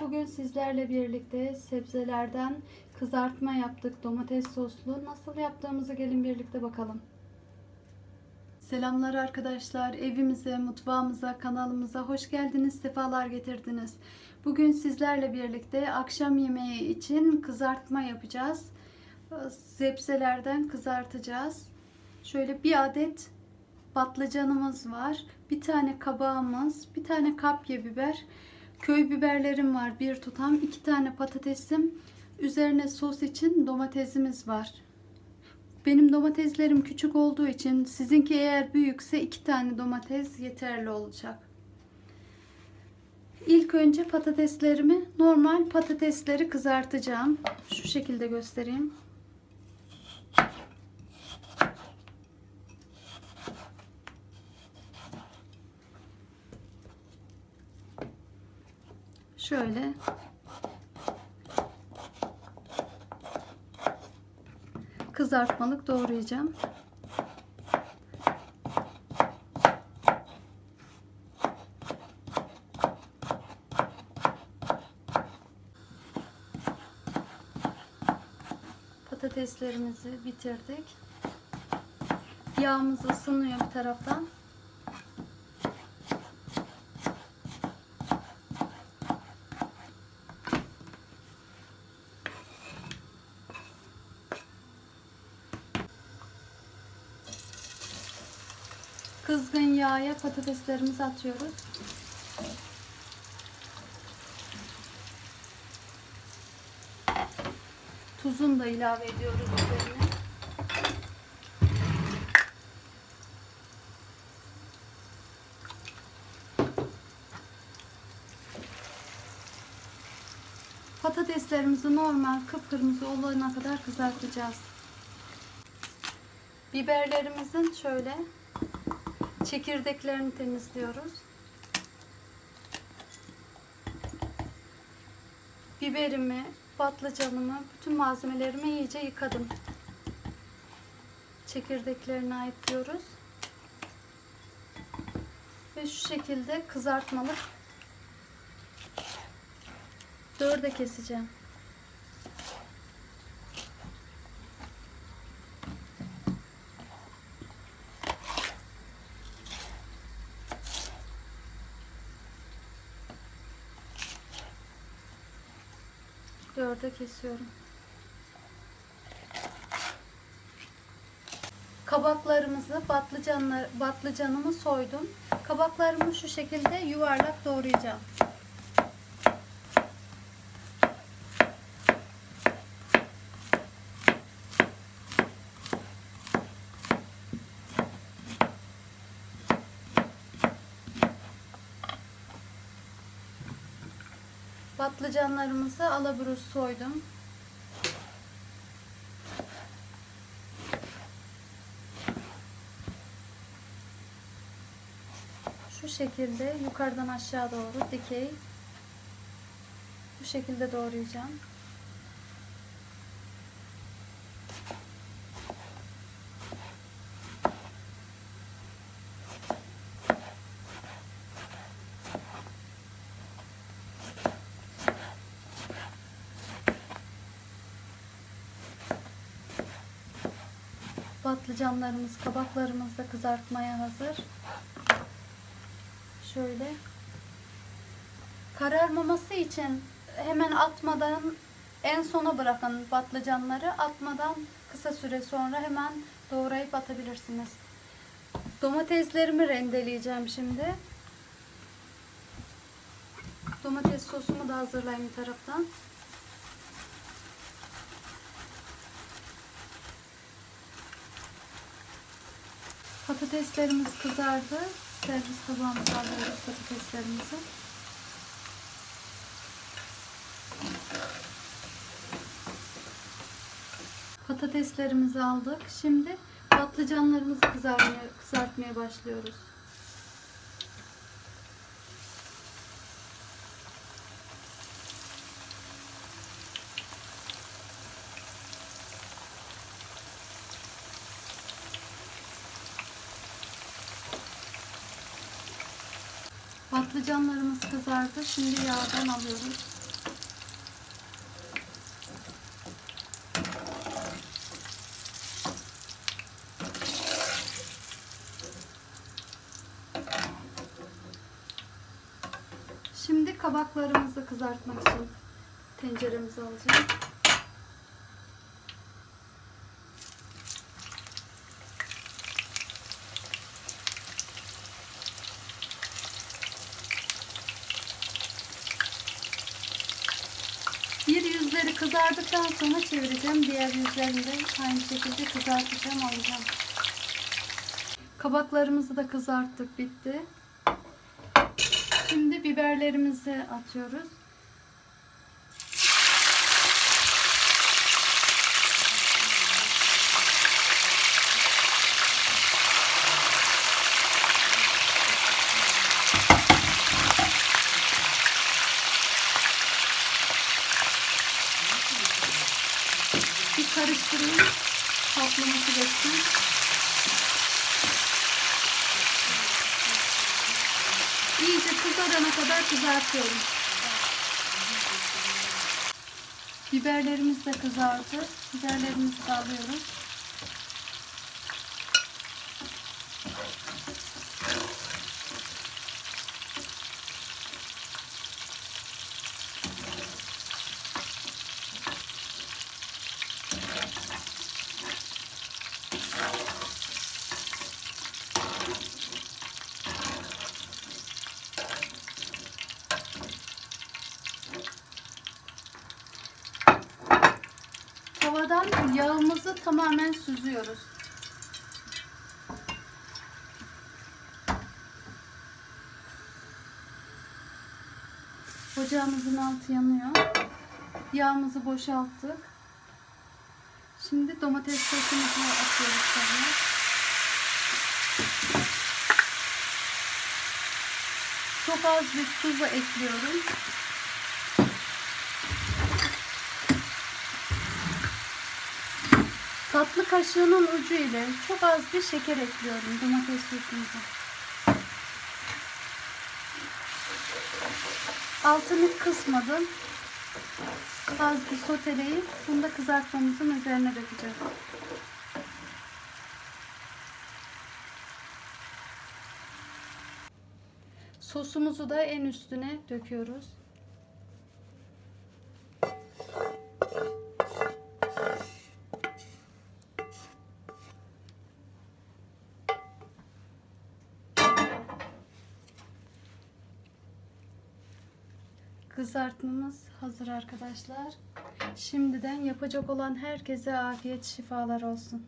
Bugün sizlerle birlikte sebzelerden kızartma yaptık. Domates soslu. Nasıl yaptığımızı gelin birlikte bakalım. Selamlar arkadaşlar. Evimize, mutfağımıza, kanalımıza hoş geldiniz. Sefalar getirdiniz. Bugün sizlerle birlikte akşam yemeği için kızartma yapacağız. Sebzelerden kızartacağız. Şöyle bir adet patlıcanımız var. Bir tane kabağımız, bir tane kapya biber, köy biberlerim var bir tutam, iki tane patatesim, üzerine sos için domatesimiz var. Benim domateslerim küçük olduğu için sizinki eğer büyükse iki tane domates yeterli olacak. İlk önce patateslerimi normal patatesleri kızartacağım. Şu şekilde göstereyim. Şöyle kızartmalık doğrayacağım. Patateslerimizi bitirdik. Yağımız ısınıyor bir taraftan. Kızgın yağa patateslerimizi atıyoruz. Tuzunu da ilave ediyoruz üzerine. Patateslerimizi normal kıpkırmızı olana kadar kızartacağız. Biberlerimizin şöyle çekirdeklerini temizliyoruz. Biberimi, patlıcanımı, bütün malzemelerimi iyice yıkadım. Çekirdeklerini ayıklıyoruz. Ve şu şekilde kızartmalık dörde keseceğim. Dörde kesiyorum. Kabaklarımızı, patlıcanlar, patlıcanımı soydum. Kabaklarımı şu şekilde yuvarlak doğrayacağım. Patlıcanlarımızı alabruz soydum. Şu şekilde yukarıdan aşağı doğru dikey bu şekilde doğrayacağım. Patlıcanlarımız, kabaklarımız da kızartmaya hazır. Şöyle. Kararmaması için hemen atmadan en sona bırakın patlıcanları. Atmadan kısa süre sonra hemen doğrayıp atabilirsiniz. Domateslerimi rendeleyeceğim şimdi. Domates sosumu da hazırlayayım taraftan. Patateslerimiz kızardı. Servis tabağımıza alıyoruz patateslerimizi. Patateslerimizi aldık. Şimdi patlıcanlarımızı kızartmaya, kızartmaya başlıyoruz. Patlıcanlarımız kızardı. Şimdi yağdan alıyoruz. Şimdi kabaklarımızı kızartmak için tenceremizi alacağım. Kızardıktan sonra çevireceğim. Diğer yüzlerini de aynı şekilde kızartacağım alacağım. Kabaklarımızı da kızarttık bitti. Şimdi biberlerimizi atıyoruz. Karıştırayım. Patlaması geçsin. İyice kızarana kadar kızartıyorum. Biberlerimiz de kızardı. Biberlerimizi de alıyoruz. Yağımızı tamamen süzüyoruz. Ocağımızın altı yanıyor. Yağımızı boşalttık. Şimdi domates sosumuzu atıyoruz tavaya. Çok az bir tuzu ekliyorum. Tatlı kaşığının ucu ile çok az bir şeker ekliyorum domates sosumuza. Altını kısmadım. Az bir soteleyip bunu da kızartmamızın üzerine dökeceğiz. Sosumuzu da en üstüne döküyoruz. Kızartmamız hazır arkadaşlar. Şimdiden yapacak olan herkese afiyet şifalar olsun.